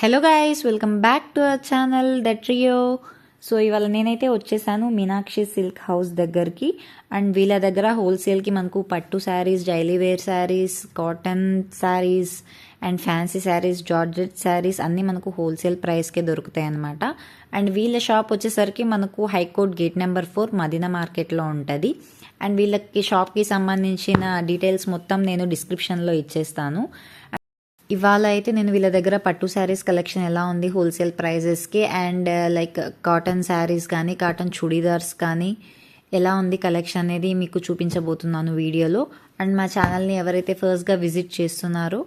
Hello guys welcome back to our channel the trio so ఇవాళ నేనైతే వచ్చేసాను Meenakshi silk house దగ్గరికి. అండ్ వీళ్ళ దగ్గర హోల్సేల్కి మనకు pattu saris daily wear saris cotton saris and fancy saris georgette saris అన్నీ మనకు హోల్సేల్ ప్రైస్కే దొరుకుతాయి అనమాట అండ్ వీళ్ళ షాప్ వచ్చేసరికి మనకు high court gate number four Madina మార్కెట్లో ఉంటుంది. అండ్ వీళ్ళకి షాప్కి సంబంధించిన డీటెయిల్స్ మొత్తం నేను డిస్క్రిప్షన్లో ఇచ్చేస్తాను. ఇవాళ అయితే నేను వీళ్ళ దగ్గర పట్టు శారీస్ కలెక్షన్ ఎలా ఉంది హోల్సేల్ ప్రైజెస్కి and uh, like cotton saris కానీ కాటన్ చుడీదార్స్ కానీ ఎలా ఉంది కలెక్షన్ అనేది మీకు చూపించబోతున్నాను వీడియోలో. అండ్ మా ఛానల్ని ఎవరైతే ఫస్ట్గా విజిట్ చేస్తున్నారో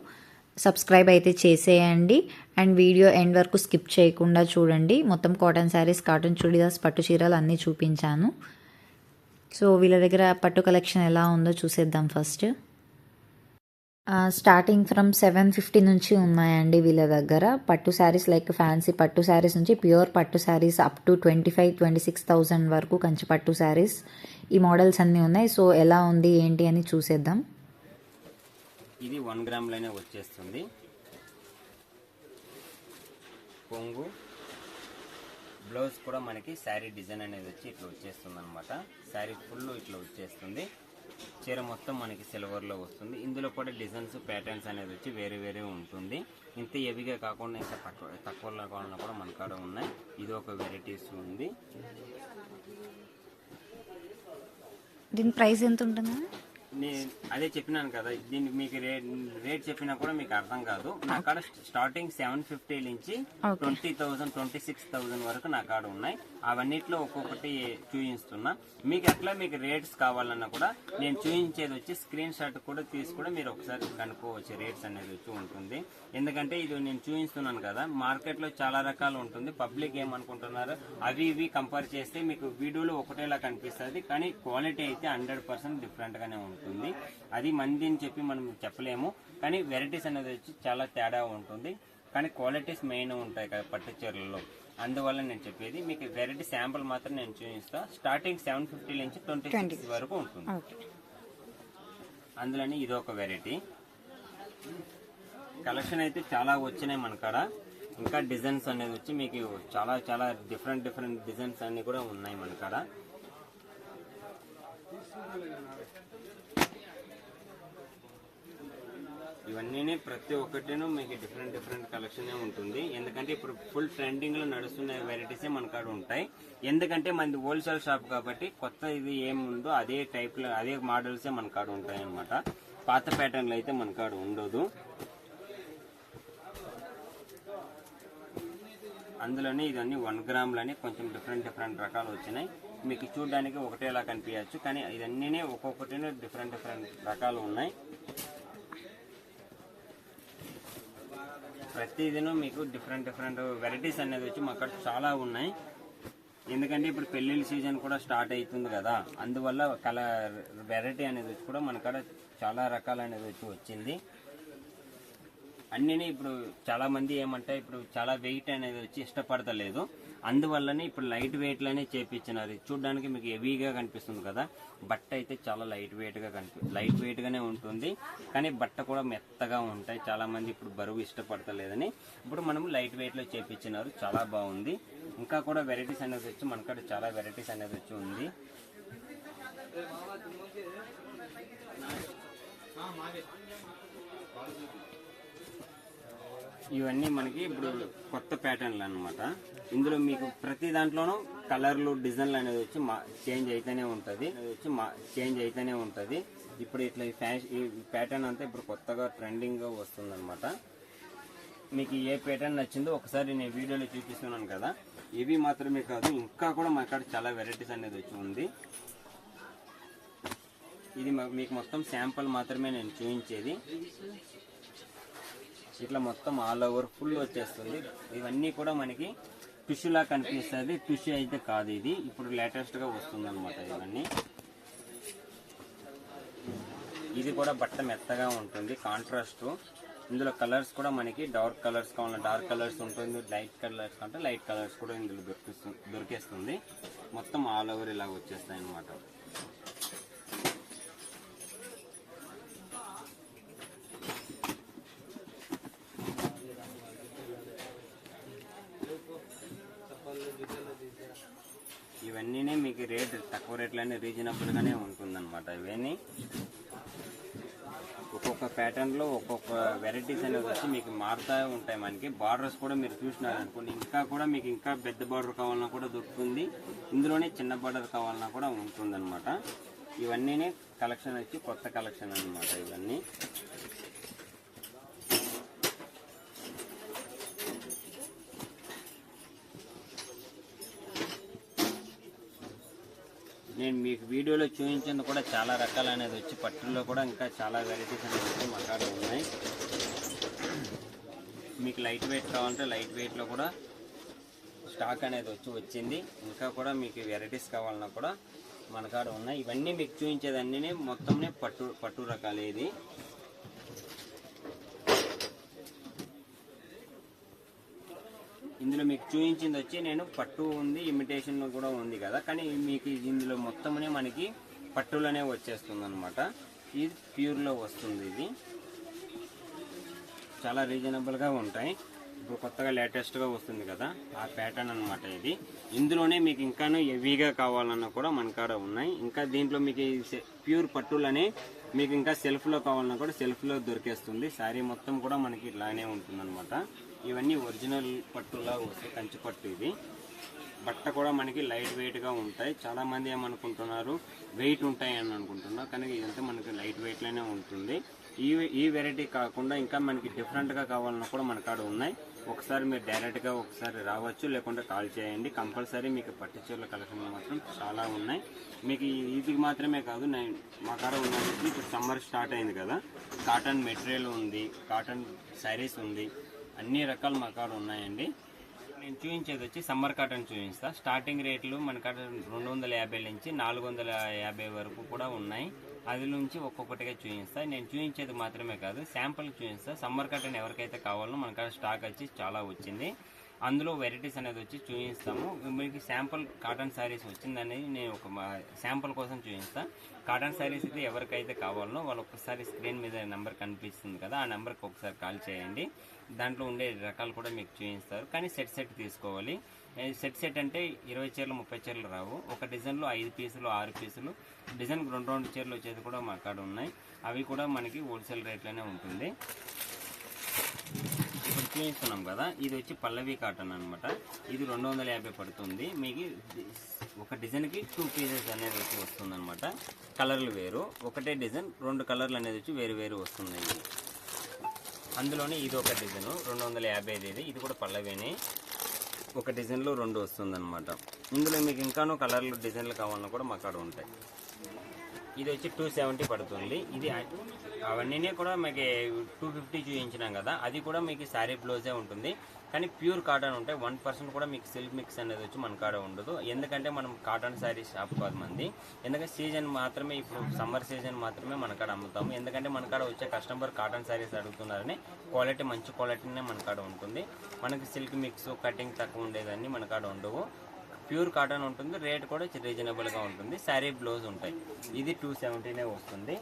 సబ్స్క్రైబ్ అయితే చేసేయండి. అండ్ వీడియో ఎండ్ వరకు స్కిప్ చేయకుండా చూడండి. మొత్తం కాటన్ శారీస్ కాటన్ చుడీదార్స్ పట్టు చీరలు అన్నీ చూపించాను. సో వీళ్ళ దగ్గర పట్టు కలెక్షన్ ఎలా ఉందో చూసేద్దాం first. Starting from seven fifty నుంచి ఉన్నాయండి వీళ్ళ దగ్గర. పట్టు శారీస్ లైక్ ఫ్యాన్సీ పట్టు శారీస్ నుంచి pure pattu saris up to twenty five twenty six thousand వరకు కంచి పట్టు శారీస్ ఈ మోడల్స్ అన్నీ ఉన్నాయి. సో ఎలా ఉంది ఏంటి అని చూసేద్దాం. ఇది వన్ గ్రామ్లోనే వచ్చేస్తుంది. కొంగు. బ్లౌజ్ కూడా మనకి శారీ డిజైన్ అనేది వచ్చి ఇట్లా వచ్చేస్తుంది అనమాట శారీ ఫుల్ ఇట్లా వచ్చేస్తుంది. చీర మొత్తం మనకి సిల్వర్లో వస్తుంది. ఇందులో కూడా డిజైన్స్ ప్యాటర్న్స్ అనేది వచ్చి వేరే వేరే ఉంటుంది. ఇంత హెవీగా కాకుండా ఇంకా తక్కువ తక్కువలో కాకుండా కూడా మన కాడ ఉన్నాయి. ఇది ఒక వెరైటీస్ ఉంది. దీని ప్రైస్ ఎంత ఉంటుంది? నేను అదే చెప్పినాను కదా దీనికి మీకు రేట్ రేట్ చెప్పినా కూడా మీకు అర్థం కాదు. నా కాడ స్టార్టింగ్ సెవెన్ ఫిఫ్టీ నుంచి twenty thousand twenty six thousand వరకు నా కాడ ఉన్నాయి. అవన్నిట్లో ఒక్కొక్కటి చూపిస్తున్నా మీకు ఎట్లా మీకు రేట్స్ కావాలన్నా కూడా నేను చూపించేది వచ్చి స్క్రీన్ షాట్ కూడా తీసి కూడా మీరు ఒకసారి కనుక్కోవచ్చు రేట్స్ అనేది వచ్చి ఉంటుంది. ఎందుకంటే ఇది నేను చూపిస్తున్నాను కదా మార్కెట్లో చాలా రకాలు ఉంటుంది. పబ్లిక్ ఏమనుకుంటున్నారు అవి ఇవి కంపేర్ చేస్తే మీకు వీడియోలో ఒకటేలా కనిపిస్తుంది కానీ క్వాలిటీ అయితే హండ్రెడ్ పర్సెంట్ డిఫరెంట్ గానే ఉంటుంది. అది మంది అని చెప్పి మనం చెప్పలేము. కానీ వెరైటీస్ అనేది వచ్చి చాలా తేడా ఉంటుంది. కానీ క్వాలిటీస్ మెయిన్ ఉంటాయి కదా పట్టు చీరలలో. అందువల్ల నేను చెప్పేది మీకు వెరైటీ శాంపుల్ మాత్రం నేను చూపిస్తా. స్టార్టింగ్ సెవెన్ ఫిఫ్టీ నుంచి ట్వంటీ సిక్స్ వరకు ఉంటుంది. అందులోని ఇది ఒక వెరైటీ. కలెక్షన్ అయితే చాలా వచ్చినాయి మన కాడ. ఇంకా డిజైన్స్ అనేది వచ్చి మీకు చాలా చాలా డిఫరెంట్ డిఫరెంట్ డిజైన్స్ అన్ని కూడా ఉన్నాయి మన కాడ. ఇవన్నీ ప్రతి ఒక్కటిను మీకు డిఫరెంట్ డిఫరెంట్ కలెక్షన్ ఉంటుంది. ఎందుకంటే ఇప్పుడు ఫుల్ ట్రెండింగ్లో నడుస్తున్న వెరైటీస్ మన కాడ ఉంటాయి. ఎందుకంటే మనది హోల్సేల్ షాప్ కాబట్టి కొత్త ఇది ఏముందో అదే టైప్లో అదే మోడల్స్ మన కాడ ఉంటాయి అనమాట పాత ప్యాటర్న్లు అయితే మన కాడ ఉండదు. అందులోనే ఇవన్నీ వన్ గ్రామ్లని కొంచెం డిఫరెంట్ డిఫరెంట్ రకాలు వచ్చినాయి. మీకు చూడడానికి ఒకటేలా కనిపించచ్చు కానీ ఇవన్నీ ఒక్కొక్కటి డిఫరెంట్ డిఫరెంట్ రకాలు ఉన్నాయి. ప్రతిదినం మీకు డిఫరెంట్ డిఫరెంట్ వెరైటీస్ అనేది వచ్చి మా అక్కడ చాలా ఉన్నాయి. ఎందుకంటే ఇప్పుడు పెళ్ళిళ్ళ సీజన్ కూడా స్టార్ట్ అవుతుంది కదా. అందువల్ల కలర్ వెరైటీ అనేది వచ్చి కూడా మన కాడ చాలా రకాలు అనేది వచ్చి వచ్చింది. అన్నీ ఇప్పుడు చాలామంది ఏమంటే ఇప్పుడు చాలా వెయిట్ అనేది వచ్చి ఇష్టపడతలేదు. అందువల్లనే ఇప్పుడు లైట్ వెయిట్లోనే చేపించినది చేపించినారు. చూడడానికి మీకు హెవీగా కనిపిస్తుంది కదా. బట్ట అయితే చాలా లైట్ వెయిట్గా కనిపి లైట్ వెయిట్గానే ఉంటుంది. కానీ బట్ట కూడా మెత్తగా ఉంటాయి. చాలామంది ఇప్పుడు బరువు ఇష్టపడతలేదని. ఇప్పుడు మనం లైట్ వెయిట్లో చేపించినారు. చాలా బాగుంది. ఇంకా కూడా వెరైటీస్ అనేది వచ్చి మనకాడ చాలా వెరైటీస్ అనేది వచ్చి ఉంది. ఇవన్నీ మనకి ఇప్పుడు కొత్త ప్యాటర్న్లు అనమాట ఇందులో మీకు ప్రతి దాంట్లోనూ కలర్లు డిజైన్లు అనేది వచ్చి మా చేంజ్ అయితేనే ఉంటుంది. వచ్చి మా చేంజ్ అయితేనే ఉంటుంది. ఇప్పుడు ఇట్లా ఈ ఫ్యాషన్ ఈ ప్యాటర్న్ అంతా ఇప్పుడు కొత్తగా ట్రెండింగ్గా వస్తుందన్నమాట. మీకు ఏ ప్యాటర్న్ నచ్చిందో ఒకసారి నేను వీడియోలో చూపిస్తున్నాను కదా. ఇవి మాత్రమే కాదు ఇంకా కూడా మా కాడ చాలా వెరైటీస్ అనేది వచ్చి ఉంది. ఇది మీకు మొత్తం శాంపుల్ మాత్రమే నేను చూపించేది. ఇట్లా మొత్తం ఆల్ ఓవర్ ఫుల్ వచ్చేస్తుంది. ఇవన్నీ కూడా మనకి టిష్యూ లా కనిపిస్తుంది. టిష్యూ అయితే కాదు ఇది. ఇప్పుడు లేటెస్ట్గా వస్తుంది అనమాట ఇవన్నీ. ఇది కూడా బట్ట మెత్తగా ఉంటుంది. కాంట్రాస్ట్ ఇందులో కలర్స్ కూడా మనకి డార్క్ కలర్స్ కావాలన్నా డార్క్ కలర్స్ ఉంటుంది. లైట్ కలర్స్ అంటే లైట్ కలర్స్ కూడా ఇందులో దొరికిస్తుంది దొరికేస్తుంది. మొత్తం ఆల్ ఓవర్ ఇలా వచ్చేస్తాయి అనమాట ఇవన్నీ మీకు రేట్ తక్కువ రేట్లన్నీ రీజనబుల్గానే ఉంటుందన్నమాట. ఇవన్నీ ఒక్కొక్క ప్యాటర్న్లో ఒక్కొక్క వెరైటీస్ అనేవి వచ్చి మీకు మారుతూ ఉంటాయి మనకి. బార్డర్స్ కూడా మీరు చూసినారనుకోండి ఇంకా కూడా మీకు ఇంకా పెద్ద బార్డర్ కావాలన్నా కూడా దొరుకుతుంది. ఇందులోనే చిన్న బార్డర్ కావాలన్నా కూడా ఉంటుందన్నమాట. ఇవన్నీనే కలెక్షన్ వచ్చి కొత్త కలెక్షన్ అన్నమాట ఇవన్నీ. నేను మీకు వీడియోలో చూపించింది కూడా చాలా రకాలు అనేది వచ్చి పట్టుల్లో కూడా ఇంకా చాలా వెరైటీస్ అనేది వచ్చి మా కాడ ఉన్నాయి. మీకు లైట్ వెయిట్ కావాలంటే లైట్ వెయిట్లో కూడా స్టాక్ అనేది వచ్చి వచ్చింది. ఇంకా కూడా మీకు వెరైటీస్ కావాలన్నా కూడా మన కాడ ఉన్నాయి. ఇవన్నీ మీకు చూపించేదన్నీ మొత్తంనే పట్టు పట్టు రకాలు ఇది ఇందులో మీకు చూపించింది వచ్చి నేను పట్టు ఉంది ఇమిటేషన్ కూడా ఉంది కదా. కానీ మీకు ఇందులో మొత్తమునే మనకి పట్టులోనే వచ్చేస్తుంది అనమాట ఇది ప్యూర్లో వస్తుంది ఇది. చాలా రీజనబుల్గా ఉంటాయి. ఇప్పుడు కొత్తగా లేటెస్ట్గా వస్తుంది కదా ఆ ప్యాటర్న్ అన్నమాట ఇది. ఇందులోనే మీకు ఇంకానూ హెవీగా కావాలన్నా కూడా మన కాడ ఉన్నాయి. ఇంకా దీంట్లో మీకు ఈ ప్యూర్ పట్టులనే మీకు ఇంకా సెల్ఫ్లో కావాలన్నా కూడా సెల్ఫ్లో దొరికేస్తుంది. శారీ మొత్తం కూడా మనకి ఇట్లానే ఉంటుందన్నమాట. ఇవన్నీ ఒరిజినల్ పట్టులా వస్తాయి కంచి పట్టు ఇది బట్ట కూడా మనకి లైట్ వెయిట్గా ఉంటాయి. చాలామంది ఏమనుకుంటున్నారు వెయిట్ ఉంటాయి అని అనుకుంటున్నారు కానీ ఇదంతా మనకి లైట్ వెయిట్లోనే ఉంటుంది. ఈ ఈ వెరైటీ కాకుండా ఇంకా మనకి డిఫరెంట్గా కావాలన్నా కూడా మన కాడ ఉన్నాయి. ఒకసారి మీరు డైరెక్ట్గా ఒకసారి రావచ్చు లేకుంటే కాల్ చేయండి. కంపల్సరీ మీకు పట్టు చీరల కలెక్షన్ మాత్రం చాలా ఉన్నాయి. మీకు ఇదికి ఇది మాత్రమే కాదు నేను మా కాడ ఉన్నది ఇప్పుడు సమ్మర్ స్టార్ట్ అయింది కదా. కాటన్ మెటీరియల్ ఉంది కాటన్ శారీస్ ఉంది. అన్ని రకాలు మా కాడ ఉన్నాయండి. నేను చూపించేది వచ్చి సమ్మర్ కాటన్ చూపిస్తా. స్టార్టింగ్ రేట్లు మన కాడ రెండు వందల యాభై నుంచి నాలుగు వందల యాభై వరకు కూడా ఉన్నాయి. అది నుంచి ఒక్కొక్కటిగా చూపిస్తా. నేను చూపించేది మాత్రమే కాదు శాంపుల్ చూపిస్తా. సమ్మర్ కాటన్ ఎవరికైతే కావాలో మన కాడ స్టాక్ వచ్చి చాలా వచ్చింది. అందులో వెరైటీస్ అనేది వచ్చి చూపిస్తాము. మీకు శాంపుల్ కాటన్ శారీస్ వచ్చిందని నేను ఒక శాంపుల్ కోసం చూపిస్తాను కాటన్ శారీస్ అయితే ఎవరికైతే కావాలనో వాళ్ళు ఒకసారి స్క్రీన్ మీద నెంబర్ కనిపిస్తుంది కదా ఆ నెంబర్కి ఒకసారి కాల్ చేయండి. దాంట్లో ఉండే రకాలు కూడా మీకు చూపిస్తారు. కానీ సెట్ సెట్ తీసుకోవాలి. సెట్ సెట్ అంటే ఇరవై చీరలు ముప్పై చీరలు రావు. ఒక డిజైన్లో ఐదు పీసులు ఆరు పీసులు. డిజైన్ రెండు రెండు చీరలు వచ్చేది కూడా మా కాడ ఉన్నాయి. అవి కూడా మనకి హోల్సేల్ రేట్లోనే ఉంటుంది. చూపిస్తున్నాం కదా ఇది వచ్చి పల్లవి కాటన్ అనమాట ఇది రెండు వందల యాభై పడుతుంది. మీకు ఒక డిజైన్కి టూ పీసెస్ అనేది వచ్చి వస్తుంది అనమాట కలర్లు వేరు. ఒకటే డిజైన్ రెండు కలర్లు అనేది వచ్చి వేరు వేరు వస్తున్నాయి. అందులోనే ఇది ఒక డిజైన్ రెండు వందల యాభై ఇది ఇది కూడా పల్లవిని. ఒక డిజైన్లో రెండు వస్తుంది అనమాట ఇందులో మీకు ఇంకానూ కలర్లు డిజైన్లు కావాలన్నా కూడా మాకు కాడ ఉంటాయి. ఇది వచ్చి టూ సెవెంటీ పడుతుంది. ఇది అవన్నీ కూడా మీకు టూ ఫిఫ్టీ చూపించినాం కదా అది కూడా మీకు శారీ బ్లౌజే ఉంటుంది. కానీ ప్యూర్ కాటన్ ఉంటాయి వన్ పర్సెంట్ కూడా మీకు సిల్క్ మిక్స్ అనేది వచ్చి మన కాడ ఉండదు. ఎందుకంటే మనం కాటన్ శారీ షాప్ కాదు మంది. ఎందుకంటే సీజన్ మాత్రమే ఇప్పుడు సమ్మర్ సీజన్ మాత్రమే మన కాడ అమ్ముతాము. ఎందుకంటే మన కాడ వచ్చే కస్టమర్ కాటన్ శారీస్ అడుగుతున్నారని క్వాలిటీ మంచి క్వాలిటీనే మన కాడ ఉంటుంది. మనకి సిల్క్ మిక్స్ కటింగ్ తక్కువ ఉండేదాన్ని మన కాడ ఉండవు. ప్యూర్ కాటన్ ఉంటుంది రేట్ కూడా రీజనబుల్గా ఉంటుంది. శారీ బ్లౌజ్ ఉంటాయి. ఇది టూ సెవెంటీనే వస్తుంది.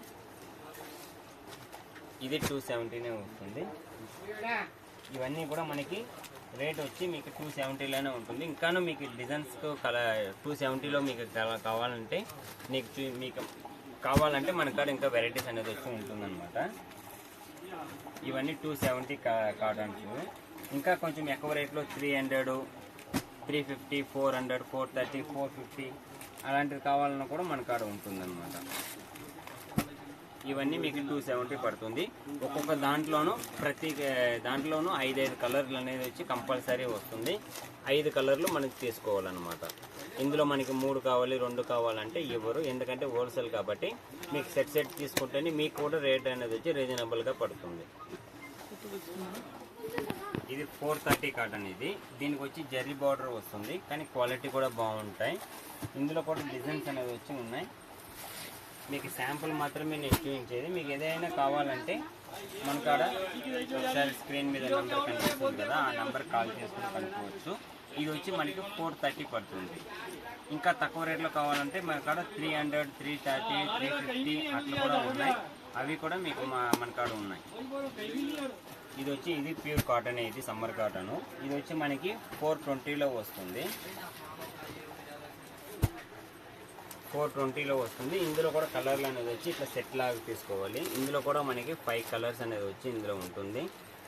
ఇది టూ సెవెంటీనే వస్తుంది. ఇవన్నీ కూడా మనకి రేట్ వచ్చి మీకు టూ సెవెంటీలోనే ఉంటుంది. ఇంకాను మీకు డిజైన్స్ కల టూ సెవెంటీలో మీకు కల- కావాలంటే మీకు మీకు కావాలంటే మన కాడ ఇంకా వెరైటీస్ అనేది వచ్చి ఉంటుందన్నమాట. ఇవన్నీ టూ సెవెంటీ కాటన్స్. ఇంకా కొంచెం ఎక్కువ రేట్లో three hundred three fifty four hundred four thirty four fifty అలాంటివి కావాలన్నా కూడా మన కాడ ఉంటుందన్నమాట. ఇవన్నీ మీకు టూ సెవెంటీ పడుతుంది. ఒక్కొక్క దాంట్లోనూ ప్రతి దాంట్లోనూ ఐదైదు కలర్లు అనేది వచ్చి కంపల్సరీ వస్తుంది. ఐదు కలర్లు మనకి తీసుకోవాలన్నమాట. ఇందులో మనకి మూడు కావాలి రెండు కావాలంటే ఇవ్వరు. ఎందుకంటే హోల్సేల్ కాబట్టి మీకు సెట్ సెట్ తీసుకుంటేనే మీకు కూడా రేట్ అనేది వచ్చి రీజనబుల్గా పడుతుంది. ఇది ఫోర్ థర్టీ కాటన్ ఇది. దీనికి వచ్చి జెర్రీ బార్డర్ వస్తుంది. కానీ క్వాలిటీ కూడా బాగుంటాయి. ఇందులో కూడా డిజైన్స్ అనేవి వచ్చి ఉన్నాయి. మీకు శాంపుల్ మాత్రమే నేను చూపించేది. మీకు ఏదైనా కావాలంటే మన కాడ ఒకసారి స్క్రీన్ మీద నెంబర్ కనిపిస్తుంది కదా ఆ నెంబర్ కాల్ చేసుకుని కనుక్కోవచ్చు. ఇది వచ్చి మనకి ఫోర్ థర్టీ పడుతుంది. ఇంకా తక్కువ రేట్లో కావాలంటే మన కాడ three hundred three thirty three fifty అట్లా కూడా ఉన్నాయి. అవి కూడా మీకు మా మన కాడ ఉన్నాయి. ఇది వచ్చి ఇది ప్యూర్ కాటన్ ఇది సమ్మర్ కాటన్. ఇది వచ్చి మనకి ఫోర్ ట్వంటీలో వస్తుంది. ఫోర్ ట్వంటీలో వస్తుంది. ఇందులో కూడా కలర్లు అనేది వచ్చి ఇట్లా సెట్ లాగా తీసుకోవాలి. ఇందులో కూడా మనకి ఫైవ్ కలర్స్ అనేది వచ్చి ఇందులో ఉంటుంది.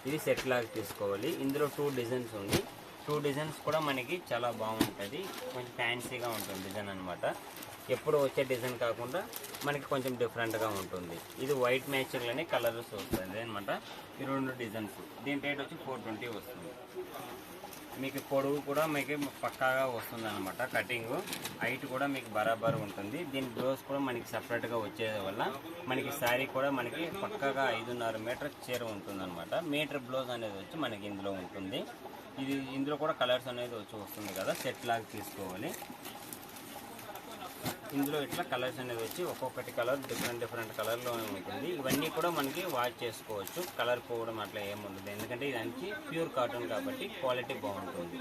ఇది సెట్ లాగా తీసుకోవాలి. ఇందులో టూ డిజైన్స్ ఉంది. టూ డిజైన్స్ కూడా మనకి చాలా బాగుంటుంది. కొంచెం ఫ్యాన్సీగా ఉంటుంది డిజైన్ అనమాట ఎప్పుడు వచ్చే డిజైన్ కాకుండా మనకి కొంచెం డిఫరెంట్గా ఉంటుంది. ఇది వైట్ మ్యాచింగ్లోనే కలర్స్ వస్తుంది అనమాట ఈ రెండు డిజైన్స్ దీని రేట్ వచ్చి ఫోర్ ట్వంటీ వస్తుంది. మీకు పొడవు కూడా మీకు పక్కాగా వస్తుంది అనమాట కటింగ్ హైట్ కూడా మీకు బరాబర్ ఉంటుంది. దీని బ్లౌజ్ కూడా మనకి సపరేట్గా వచ్చేది వల్ల మనకి శారీ కూడా మనకి పక్కాగా ఐదున్నర మీటర్ చీర ఉంటుంది అనమాట మీటర్ బ్లౌజ్ అనేది వచ్చి మనకి ఇందులో ఉంటుంది. ఇది ఇందులో కూడా కలర్స్ అనేది వచ్చి వస్తుంది కదా సెట్ లాగా తీసుకోవాలి. ఇందులో ఇట్లా కలర్స్ అనేది వచ్చి ఒక్కొక్కటి కలర్ డిఫరెంట్ డిఫరెంట్ కలర్లో ఉంటుంది. ఇవన్నీ కూడా మనకి వాష్ చేసుకోవచ్చు. కలర్ పోవడం అట్లా ఏముండదు ఎందుకంటే ఇదానికి ప్యూర్ కాటన్ కాబట్టి క్వాలిటీ బాగుంటుంది.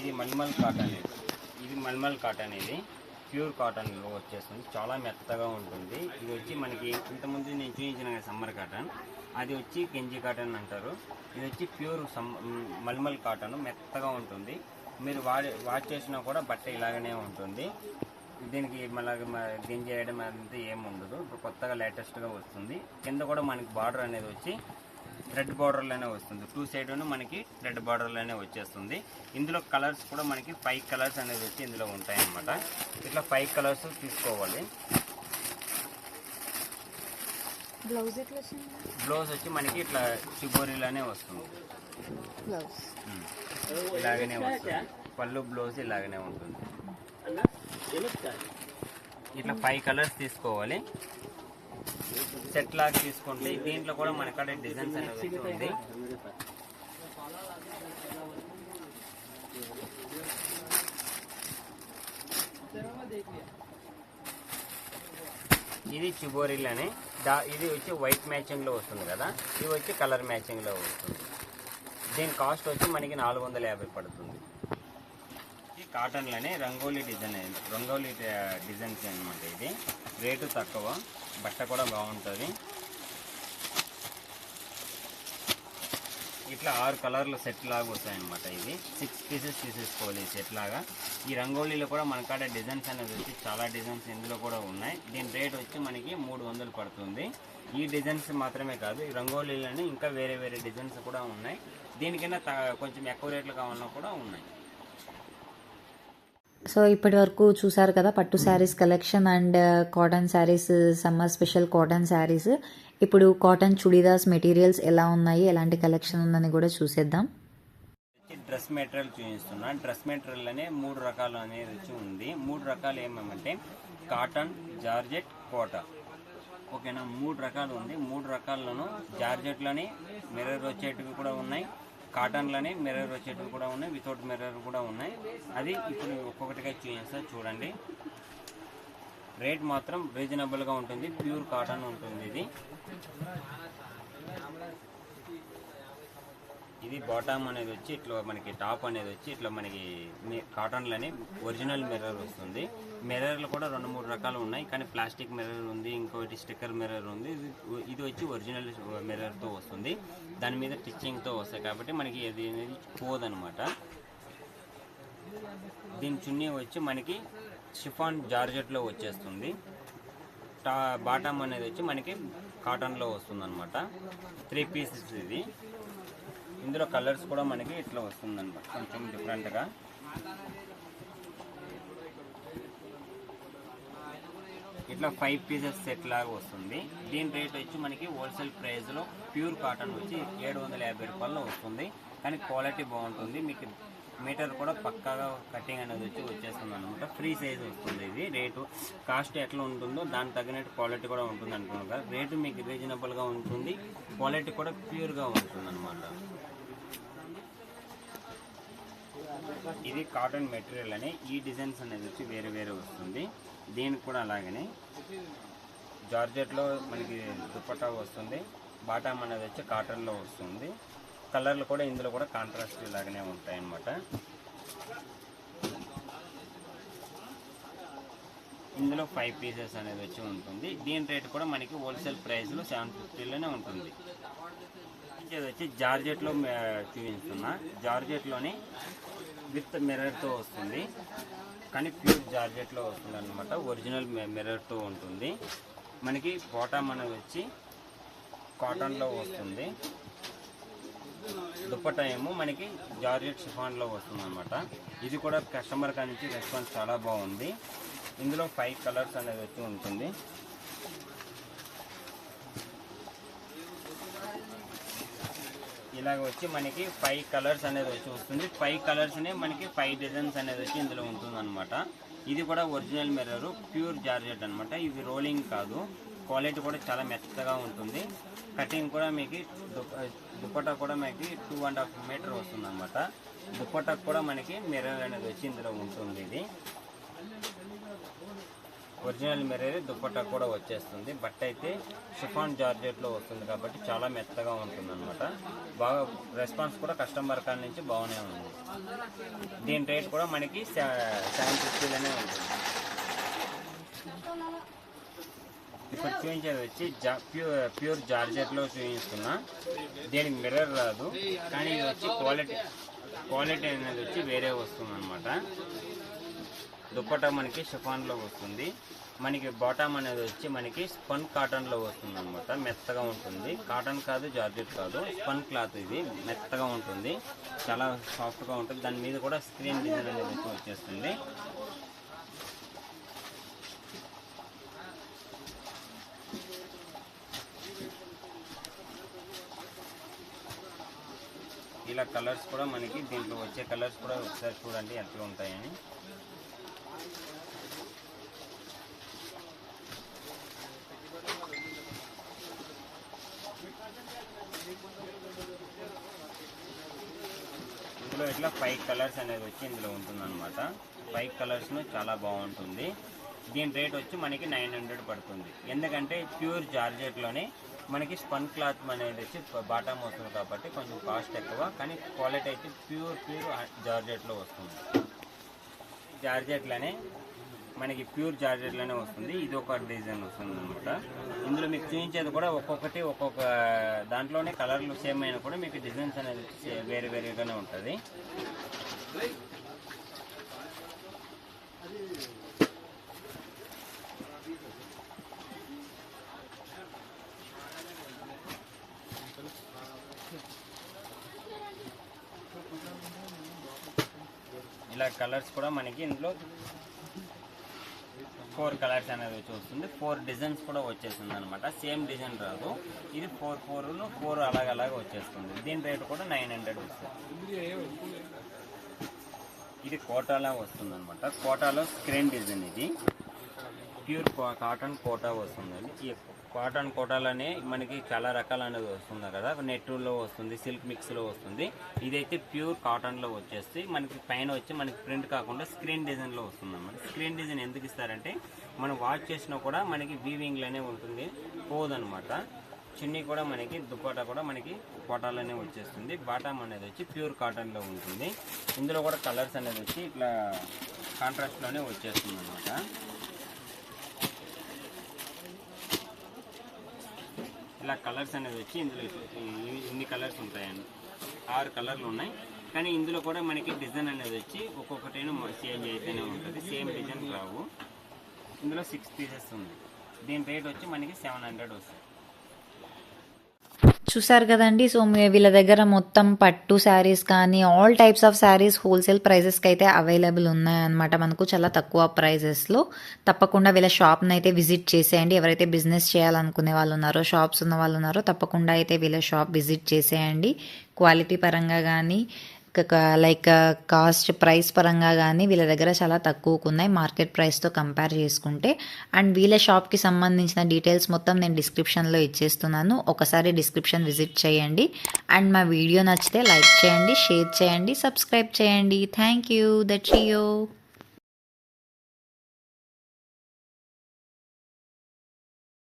ఇది మల్మల్ కాటన్ ఇది. ఇది మల్మల్ కాటన్ ఇది. ప్యూర్ కాటన్లో వచ్చేస్తుంది. చాలా మెత్తగా ఉంటుంది. ఇది వచ్చి మనకి ఇంతకుముందు నేను చూపించిన సమ్మర్ కాటన్ అది వచ్చి గెంజి కాటన్ అంటారు. ఇది వచ్చి ప్యూర్ సమ్ మల్మల్ కాటన్ మెత్తగా ఉంటుంది. మీరు వాడి వాష్ చేసినా కూడా బట్ట ఇలాగనే ఉంటుంది. దీనికి మళ్ళీ గింజ వేయడం అంతా ఏమి ఉండదు. ఇప్పుడు కొత్తగా లేటెస్ట్గా వస్తుంది. కింద కూడా మనకి బార్డర్ అనేది వచ్చి రెడ్ బార్డర్లోనే వస్తుంది. టూ సైడ్ మనకి రెడ్ బార్డర్లోనే వచ్చేస్తుంది. ఇందులో కలర్స్ కూడా మనకి ఫైవ్ కలర్స్ అనేది వచ్చి ఇందులో ఉంటాయి అన్నమాట ఇట్లా ఫైవ్ కలర్స్ తీసుకోవాలి. బ్లౌజ్ బ్లౌజ్ వచ్చి మనకి ఇట్లా చిబోరీలోనే వస్తుంది. ఇలాగనే వస్తుంది. పళ్ళు బ్లౌజ్ ఇలాగనే ఉంటుంది. ఇట్లా ఫైవ్ కలర్స్ తీసుకోవాలి. సెట్ లాగా తీసుకుంటే దీంట్లో కూడా మన కాడ డిజైన్స్ అనేది ఉంది. ఇది చిబోరిల్ దా ఇది వచ్చి వైట్ మ్యాచింగ్లో వస్తుంది కదా. ఇది వచ్చి కలర్ మ్యాచింగ్లో వస్తుంది. దీని కాస్ట్ వచ్చి మనకి నాలుగు వందల యాభై పడుతుంది. కాటన్ కాటన్లోనే రంగోలీ డిజైన్ రంగోలీ డిజైన్స్ అనమాట ఇది. రేటు తక్కువ బట్ట కూడా బాగుంటుంది. ఇట్లా ఆరు కలర్ల సెట్ లాగా వస్తాయన్నమాట ఇది సిక్స్ పీసెస్ తీసేసుకోవాలి ఈ సెట్ లాగా. ఈ రంగోలీలో కూడా మన కాడ డిజైన్స్ అనేది వచ్చి చాలా డిజైన్స్ ఇందులో కూడా ఉన్నాయి. దీని రేట్ వచ్చి మనకి మూడు వందలు పడుతుంది. ఈ డిజైన్స్ మాత్రమే కాదు ఈ రంగోలీలోనే ఇంకా వేరే వేరే డిజైన్స్ కూడా ఉన్నాయి. దీనికైనా కొంచెం ఎక్కువ రేట్లు కావాలన్నా కూడా ఉన్నాయి. సో ఇప్పటి వరకు చూసారు కదా pattu saris collection and cotton saris summer special cotton saris. ఇప్పుడు కాటన్ చుడీదాస్ మెటీరియల్స్ ఎలా ఉన్నాయి ఎలాంటి కలెక్షన్ ఉందని కూడా చూసేద్దాం. డ్రెస్ మెటీరియల్ చూపిస్తున్నా. డ్రెస్ మెటీరియల్ అనే మూడు రకాలు అనేది వచ్చి ఉంది. మూడు రకాలు ఏమేమంటే కాటన్ జార్జెట్ కోటా. ఓకేనా? మూడు రకాలు ఉంది. మూడు రకాల్లోనూ జార్జెట్లోని మిర్రర్ వచ్చేటివి కూడా ఉన్నాయి. కాటన్లోనే మిర్రర్ వచ్చేటివి కూడా ఉన్నాయి వితౌట్ మిర్రర్ కూడా ఉన్నాయి. అది ఇప్పుడు ఒక్కొక్కటిగా చూపిస్తా చూడండి. రేట్ మాత్రం రీజనబుల్గా ఉంటుంది ప్యూర్ కాటన్ ఉంటుంది ఇది. ఇది బాటమ్ అనేది వచ్చి ఇట్లా మనకి టాప్ అనేది వచ్చి ఇట్లా మనకి మీ- కాటన్లోనే ఒరిజినల్ మిర్రర్ వస్తుంది. మిర్రర్లు కూడా రెండు మూడు రకాలు ఉన్నాయి. కానీ ప్లాస్టిక్ మిర్రర్ ఉంది ఇంకోటి స్టిక్కర్ మిర్రర్ ఉంది. ఇది ఇది వచ్చి ఒరిజినల్ మిర్రర్తో వస్తుంది. దాని మీద స్టిచ్చింగ్తో వస్తాయి కాబట్టి మనకి ఇది అనేది పోదనమాట. దీని చున్నీ వచ్చి మనకి షిఫాన్ జార్జెట్లో వచ్చేస్తుంది. టా బాటమ్ అనేది వచ్చి మనకి కాటన్లో వస్తుంది అనమాట త్రీ పీసెస్ ఇది. ఇందులో కలర్స్ కూడా మనకి ఇట్లా వస్తుందన్నమాట. కొంచెం డిఫరెంట్గా ఇట్లా ఫైవ్ పీసెస్ సెట్ లాగా వస్తుంది. దీని రేట్ వచ్చి మనకి హోల్సేల్ ప్రైస్లో ప్యూర్ కాటన్ వచ్చి ఏడు వందల యాభై రూపాయల్లో వస్తుంది. కానీ క్వాలిటీ బాగుంటుంది. మీకు మీటర్ కూడా పక్కాగా కటింగ్ అనేది వచ్చి వచ్చేస్తుంది అనమాట ఫ్రీ సైజ్ వస్తుంది ఇది. రేటు కాస్ట్ ఎట్లా ఉంటుందో దానికి తగినట్టు క్వాలిటీ కూడా ఉంటుంది అనుకున్నాను కదా. రేటు మీకు రీజనబుల్గా ఉంటుంది. క్వాలిటీ కూడా ప్యూర్గా ఉంటుంది అనమాట ఇది కాటన్ మెటీరియల్ అని ఈ డిజైన్స్ అనేది వచ్చి వేరే వేరే వస్తుంది. దీనికి కూడా అలాగనే. జార్జెట్లో మనకి దుప్పటా వస్తుంది. బాటమ్ అనేది వచ్చి కాటన్లో వస్తుంది. కలర్లు కూడా ఇందులో కూడా కాంట్రాస్ట్ ఇలాగనే ఉంటాయి అన్నమాట ఇందులో ఫైవ్ పీసెస్ అనేది వచ్చి ఉంటుంది. దీని రేట్ కూడా మనకి హోల్సేల్ ప్రైస్లో సెవెన్ ఫిఫ్టీలోనే ఉంటుంది. చూపించేది వచ్చి జార్జెట్లో చూపిస్తున్నా. జార్జెట్లోని విత్ మిర్రర్తో వస్తుంది. కానీ ప్యూర్ జార్జెట్లో వస్తుంది అనమాట ఒరిజినల్ మిర్రర్తో ఉంటుంది. మనకి బాటమ్ అనేది వచ్చి కాటన్లో వస్తుంది. దుప్పటా ఏమో మనకి జార్జెట్ షిఫాన్లో వస్తుంది అనమాట ఇది కూడా కస్టమర్ కానించి రెస్పాన్స్ చాలా బాగుంది. ఇందులో ఫైవ్ కలర్స్ అనేది వచ్చి ఉంటుంది. ఇలాగ వచ్చి మనకి ఫైవ్ కలర్స్ అనేది వచ్చి వస్తుంది. ఫైవ్ కలర్స్నే మనకి ఫైవ్ డిజైన్స్ అనేది వచ్చి ఇందులో ఉంటుంది అనమాట ఇది కూడా ఒరిజినల్ మిర్రర్ ప్యూర్ జార్జెట్ అనమాట ఇది రోలింగ్ కాదు. క్వాలిటీ కూడా చాలా మెత్తగా ఉంటుంది. కటింగ్ కూడా మీకు దుప్ప దుప్పటా కూడా మనకి టూ అండ్ హాఫ్ మీటర్ వస్తుంది అనమాట దుప్పటాకు కూడా మనకి మిర్రర్ అనేది వచ్చి ఇందులో ఉంటుంది ఇది. ఒరిజినల్ మిర్రర్ దుప్పట్టా కూడా వచ్చేస్తుంది. బట్ అయితే షిఫాన్ జార్జెట్లో వస్తుంది కాబట్టి చాలా మెత్తగా ఉంటుంది అనమాట బాగా రెస్పాన్స్ కూడా కస్టమర్ కాడ నుంచి బాగానే ఉంది. దీని రేట్ కూడా మనకి సెవెన్ ఫిఫ్టీలోనే ఉంటుంది. ఇప్పుడు చూపించేది వచ్చి జా ప్యూర్ ప్యూర్ జార్జెట్లో చూపిస్తున్నా. దీనికి మిర్రర్ రాదు. కానీ ఇది వచ్చి క్వాలిటీ క్వాలిటీ అనేది వచ్చి వేరే వస్తుంది అనమాట దుప్పట మనకి షిఫాన్లో వస్తుంది. మనకి బాటమ్ అనేది వచ్చి మనకి స్పన్ కాటన్లో వస్తుంది అనమాట మెత్తగా ఉంటుంది. కాటన్ కాదు జార్జెట్ కాదు. స్పన్ క్లాత్ ఇది. మెత్తగా ఉంటుంది. చాలా సాఫ్ట్గా ఉంటుంది. దాని మీద కూడా స్క్రీన్ డిజైన్ అనేది వచ్చేస్తుంది. ఇలా కలర్స్ కూడా మనకి దీంట్లో వచ్చే కలర్స్ కూడా ఒకసారి చూడండి ఎట్లా ఉంటాయని ఇందులో ఇట్లా ఫైవ్ కలర్స్ అనేది వచ్చి ఇందులో ఉంటుంది అనమాట ఫైవ్ కలర్స్ను చాలా బాగుంటుంది. దీని రేట్ వచ్చి మనకి నైన్ హండ్రెడ్ పడుతుంది. ఎందుకంటే ప్యూర్ జార్జెట్లోనే మనకి స్పన్ క్లాత్ అనేది వచ్చి బాటమ్ వస్తుంది కాబట్టి కొంచెం కాస్ట్ ఎక్కువ. కానీ క్వాలిటీ అయితే ప్యూర్ ప్యూర్ జార్జెట్లో వస్తుంది. జార్జెట్లోనే మనకి ప్యూర్ జార్జెట్లోనే వస్తుంది. ఇది ఒక డిజైన్ వస్తుంది అనమాట ఇందులో మీకు చూపించేది కూడా ఒక్కొక్కటి ఒక్కొక్క దాంట్లోనే కలర్లు సేమ్ అయినా కూడా మీకు డిజైన్స్ అనేది వచ్చి వేరే వేరేగానే ఉంటుంది. ఇలా కలర్స్ కూడా మనకి ఇందులో ఫోర్ కలర్స్ అనేది వచ్చి వస్తుంది. ఫోర్ డిజైన్స్ కూడా వచ్చేసింది అనమాట సేమ్ డిజైన్ రాదు. ఇది ఫోర్ ఫోర్ ఫోర్ అలాగ అలాగ వచ్చేస్తుంది. దీని రేటు కూడా నైన్ హండ్రెడ్ వస్తుంది. ఇది కోటాలా వస్తుంది అనమాట కోటాలో స్క్రీన్ డిజైన్ ఇది. ప్యూర్ కాటన్ కోటా వస్తుందండి. ఈ కాటన్ కోటాలోనే మనకి చాలా రకాలు అనేది వస్తుంది కదా. నెట్లో వస్తుంది సిల్క్ మిక్స్లో వస్తుంది. ఇదైతే ప్యూర్ కాటన్లో వచ్చేసి మనకి పైన వచ్చి మనకి ప్రింట్ కాకుండా స్క్రీన్ డిజైన్లో వస్తుంది అన్నమాట స్క్రీన్ డిజైన్ ఎందుకు ఇస్తారంటే మనం వాష్ చేసినా కూడా మనకి వీవింగ్లోనే ఉంటుంది. పోదనమాట చున్నీ కూడా మనకి దుకోటా కూడా మనకి కోటాలోనే వచ్చేస్తుంది. బాటమ్ అనేది వచ్చి ప్యూర్ కాటన్లో ఉంటుంది. ఇందులో కూడా కలర్స్ అనేది వచ్చి ఇట్లా కాంట్రాస్ట్లోనే వచ్చేస్తుంది అనమాట ఇలా కలర్స్ అనేది వచ్చి ఇందులో ఇన్ని కలర్స్ ఉంటాయండి ఆరు కలర్లు ఉన్నాయి. కానీ ఇందులో కూడా మనకి డిజైన్ అనేది వచ్చి ఒక్కొక్కటైనా చేంజ్ అయితేనే ఉంటుంది. సేమ్ డిజైన్ రావు. ఇందులో సిక్స్ పీసెస్ ఉంది దీని రేట్ వచ్చి మనకి సెవెన్ హండ్రెడ్ వస్తుంది. చూసారు కదండి. సో వీళ్ళ దగ్గర మొత్తం పట్టు శారీస్ కానీ all types of saris wholesale ప్రైజెస్కి అయితే అవైలబుల్ ఉన్నాయన్నమాట మనకు చాలా తక్కువ ప్రైజెస్లో తప్పకుండా వీళ్ళ షాప్ని అయితే విజిట్ చేసేయండి. ఎవరైతే బిజినెస్ చేయాలనుకునే వాళ్ళు ఉన్నారో షాప్స్ ఉన్న వాళ్ళు ఉన్నారో తప్పకుండా అయితే వీళ్ళ షాప్ విజిట్ చేసేయండి. క్వాలిటీ పరంగా కానీ లైక్ కాస్ట్ ప్రైస్ పరంగా కానీ వీళ్ళ దగ్గర చాలా తక్కువకు ఉన్నాయి. మార్కెట్ ప్రైస్తో కంపేర్ చేసుకుంటే అండ్ వీళ్ళ షాప్కి సంబంధించిన డీటెయిల్స్ మొత్తం నేను డిస్క్రిప్షన్లో ఇచ్చేస్తున్నాను. ఒకసారి డిస్క్రిప్షన్ విజిట్ చేయండి. అండ్ మా వీడియో నచ్చితే లైక్ చేయండి షేర్ చేయండి సబ్స్క్రైబ్ చేయండి. Thank you that you